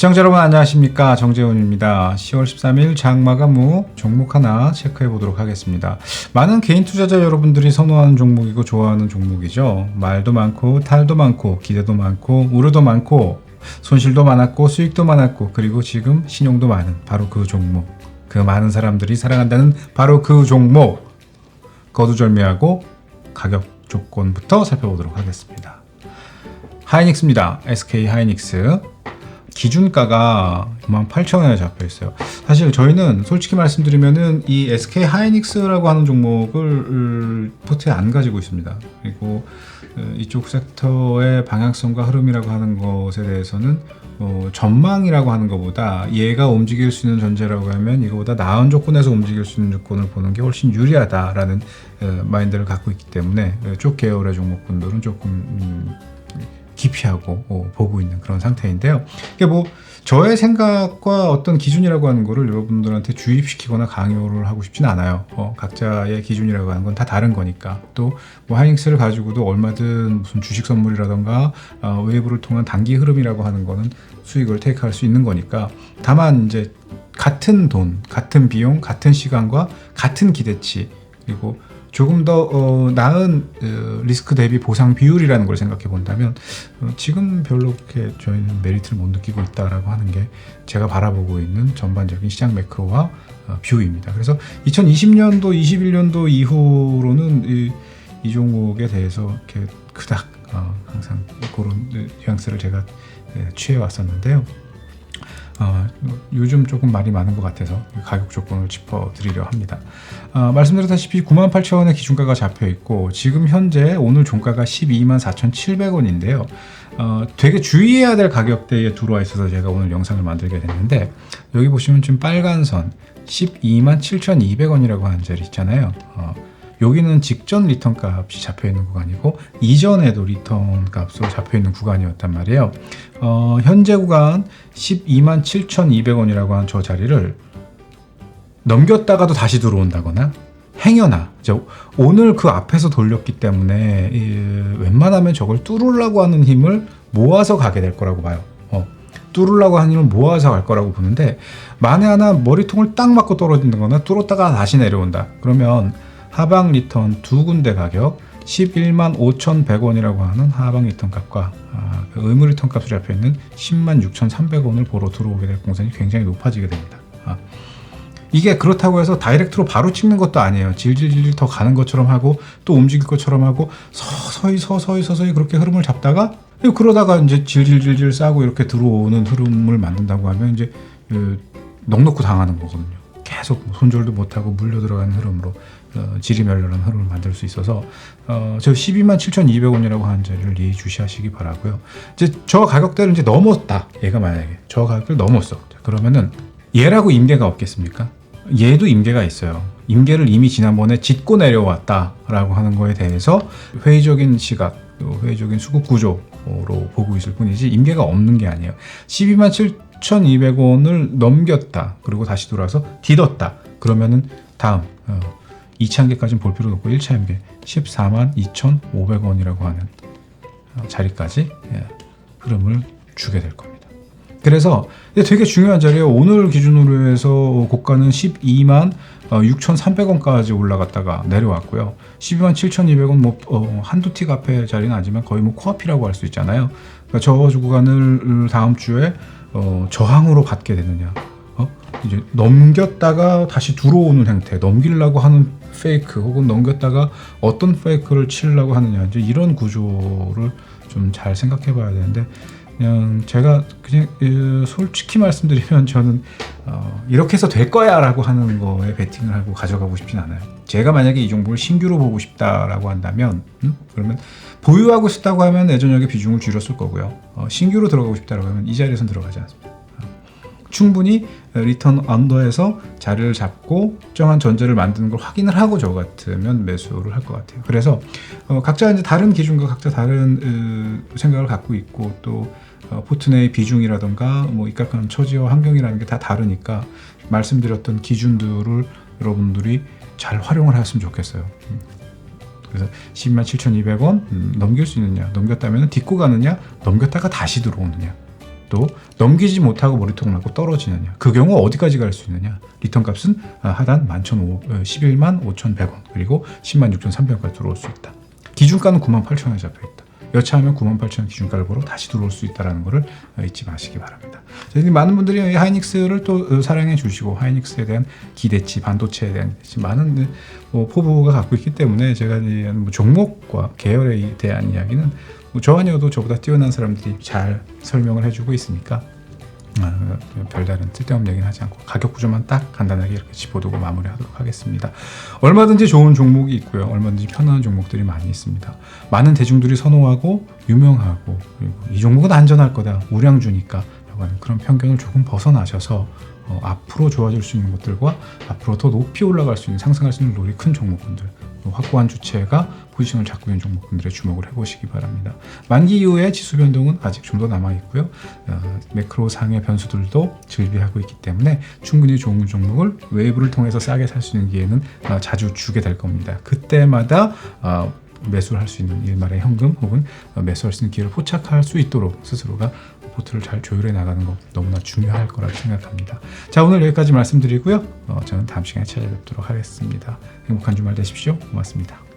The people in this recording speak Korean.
시청자 여러분 안녕하십니까 정재훈입니다. 10월 13일 장마감무 종목 하나 체크해 보도록 하겠습니다. 많은 개인 투자자 여러분들이 선호하는 종목이고 좋아하는 종목이죠. 말도 많고 탈도 많고 기대도 많고 우려도 많고 손실도 많았고 수익도 많았고 그리고 지금 신용도 많은 바로 그 종목. 그 많은 사람들이 사랑한다는 바로 그 종목. 거두절미하고 가격 조건부터 살펴보도록 하겠습니다. 하이닉스입니다. SK 하이닉스. 기준가가 98,000원에 잡혀 있어요. 사실 저희는 솔직히 말씀드리면은 이 SK 하이닉스라고 하는 종목을 포트에 안 가지고 있습니다. 그리고 어, 이쪽 섹터의 방향성과 흐름이라고 하는 것에 대해서는 어, 전망이라고 하는 것보다 얘가 움직일 수 있는 존재라고 하면 이거보다 나은 조건에서 움직일 수 있는 조건을 보는 게 훨씬 유리하다라는 어, 마인드를 갖고 있기 때문에 어, 쪽 계열의 종목분들은 조금 음, 기피하고 어, 보고 있는 그런 상태인데요. 이게 뭐 저의 생각과 어떤 기준이라고 하는 거를 여러분들한테 주입시키거나 강요를 하고 싶진 않아요. 어, 각자의 기준이라고 하는 건 다 다른 거니까. 또 뭐 하이닉스를 가지고도 얼마든 무슨 주식 선물이라던가 어, 외부를 통한 단기 흐름이라고 하는 거는 수익을 테이크할 수 있는 거니까. 다만 이제 같은 돈, 같은 비용, 같은 시간과 같은 기대치 그리고 조금 더 어, 나은 어, 리스크 대비 보상 비율이라는 걸 생각해 본다면 어, 지금 별로 그렇게 저희는 메리트를 못 느끼고 있다라고 하는 게 제가 바라보고 있는 전반적인 시장 매크로와 어, 뷰입니다. 그래서 2020년도, 21년도 이후로는 이, 이 종목에 대해서 이렇게 그닥 어, 항상 그런 뉘앙스를 제가 예, 취해 왔었는데요. 어, 요즘 조금 말이 많은 것 같아서 가격 조건을 짚어드리려 합니다. 어, 말씀드렸다시피 98,000원의 기준가가 잡혀 있고 지금 현재 오늘 종가가 124,700원인데요. 어, 되게 주의해야 될 가격대에 들어와 있어서 제가 오늘 영상을 만들게 됐는데 여기 보시면 지금 빨간 선 127,200원이라고 하는 자리 있잖아요. 어, 여기는 직전 리턴 값이 잡혀 있는 구간이고 이전에도 리턴 값으로 잡혀 있는 구간이었단 말이에요. 어, 현재 구간 12만 7,200원이라고 하는 저 자리를 넘겼다가도 다시 들어온다거나 행여나 오늘 그 앞에서 돌렸기 때문에 이, 웬만하면 저걸 뚫으려고 하는 힘을 모아서 가게 될 거라고 봐요. 어, 뚫으려고 하는 힘을 모아서 갈 거라고 보는데 만에 하나 머리통을 딱 맞고 떨어진다거나 뚫었다가 다시 내려온다. 그러면 하방 리턴 두 군데 가격 11만 5,100원이라고 하는 하방 리턴 값과 아, 그 의무 리턴 값이 잡혀 있는 10만 6,300원을 보러 들어오게 될 공산이 굉장히 높아지게 됩니다. 아, 이게 그렇다고 해서 다이렉트로 바로 찍는 것도 아니에요. 질질질 더 가는 것처럼 하고 또 움직일 것처럼 하고 서서히 서서히 서서히 그렇게 흐름을 잡다가 그러다가 이제 질질질질 싸고 이렇게 들어오는 흐름을 만든다고 하면 이제 그 넉넉히 당하는 거거든요. 계속 손절도 못하고 물려 들어가는 흐름으로 어, 지리멸렬한 흐름을 만들 수 있어서 어, 저 12만 7,200원이라고 하는 자리를 예의 주시하시기 바라고요. 이제 저 가격대를 이제 넘었다. 얘가 만약에 저 가격을 넘었어. 자, 그러면은 얘라고 임계가 없겠습니까? 얘도 임계가 있어요. 임계를 이미 지난번에 짚고 내려왔다라고 하는 거에 대해서 회의적인 시각, 또 회의적인 수급 구조로 보고 있을 뿐이지 임계가 없는 게 아니에요. 12만 7,200원을 넘겼다. 그리고 다시 돌아서 뒤뒀다. 그러면은 다음 어, 2차 한계까지는 볼 필요도 없고 1차 한계 14만 2,500원이라고 하는 어, 자리까지 예, 흐름을 주게 될 겁니다. 그래서 되게 중요한 자리에 오늘 기준으로 해서 고가는 12만 6,300원까지 올라갔다가 내려왔고요. 12만 7,200원 뭐 어, 한두 틱 앞에 자리는 아니지만 거의 뭐 코앞이라고 할 수 있잖아요. 그러니까 저 구간을 다음 주에 어, 저항으로 받게 되느냐. 어? 이제 넘겼다가 다시 들어오는 형태, 넘기려고 하는 페이크 혹은 넘겼다가 어떤 페이크를 치려고 하느냐. 이제 이런 구조를 좀 잘 생각해 봐야 되는데 그냥 제가 그냥 어, 솔직히 말씀드리면 저는 어, 이렇게 해서 될 거야라고 하는 거에 베팅을 하고 가져가고 싶진 않아요. 제가 만약에 이 종목을 신규로 보고 싶다라고 한다면 음? 그러면 보유하고 싶다고 하면 예전역의 비중을 줄였을 거고요. 어, 신규로 들어가고 싶다라고 하면 이 자리에선 들어가지 않습니다. 어, 충분히 리턴 언더에서 자리를 잡고 특정한 전제를 만드는 걸 확인을 하고 저 같으면 매수를 할 것 같아요. 그래서 어, 각자 이제 다른 기준과 각자 다른 으, 생각을 갖고 있고 또 어, 포트 내의 비중이라던가 뭐 입각하는 처지와 환경이라는 게 다 다르니까 말씀드렸던 기준들을 여러분들이 잘 활용을 하셨으면 좋겠어요. 음. 그래서 10만 7,200원 음, 넘길 수 있느냐 넘겼다면 딛고 가느냐 넘겼다가 다시 들어오느냐 또 넘기지 못하고 머리통을 맞고 떨어지느냐. 그 경우 어디까지 갈 수 있느냐. 리턴 값은 아, 하단 11,100만 5,100원 그리고 10만 6,300원까지 들어올 수 있다. 기준가는 9만 8천원에 잡혀 있다. 여차하면 9만 8천 원 기준가를 보러 다시 들어올 수 있다는 것을 어, 잊지 마시기 바랍니다. 많은 분들이 이 하이닉스를 또 어, 사랑해 주시고 하이닉스에 대한 기대치, 반도체에 대한 많은 네, 뭐 포부가 갖고 있기 때문에 제가 이뭐 종목과 계열에 대한 이야기는 뭐 저 아니어도 저보다 뛰어난 사람들이 잘 설명을 해주고 있으니까 아, 별다른 쓸데없는 얘기는 하지 않고 가격 구조만 딱 간단하게 이렇게 짚어두고 마무리하도록 하겠습니다. 얼마든지 좋은 종목이 있고요. 얼마든지 편안한 종목들이 많이 있습니다. 많은 대중들이 선호하고 유명하고 그리고 이 종목은 안전할 거다 우량주니까 여간 그런 편견을 조금 벗어나셔서 어, 앞으로 좋아질 수 있는 것들과 앞으로 더 높이 올라갈 수 있는 상승할 수 있는 롤이 큰 종목군들 또 확고한 주체가 포지션을 잡고 있는 종목군들에 주목을 해보시기 바랍니다. 만기 이후에 지수 변동은 아직 좀 더 남아 있고요. 어, 매크로 상의 변수들도 즐비하고 있기 때문에 충분히 좋은 종목을 웨이브를 통해서 싸게 살 수 있는 기회는 어, 자주 주게 될 겁니다. 그때마다 어, 매수를 할 수 있는 일말의 현금 혹은 어, 매수할 수 있는 기회를 포착할 수 있도록 스스로가 포트를 잘 조율해 나가는 것 너무나 중요할 거라고 생각합니다. 자 오늘 여기까지 말씀드리고요. 어, 저는 다음 시간에 찾아뵙도록 하겠습니다. 행복한 주말 되십시오. 고맙습니다.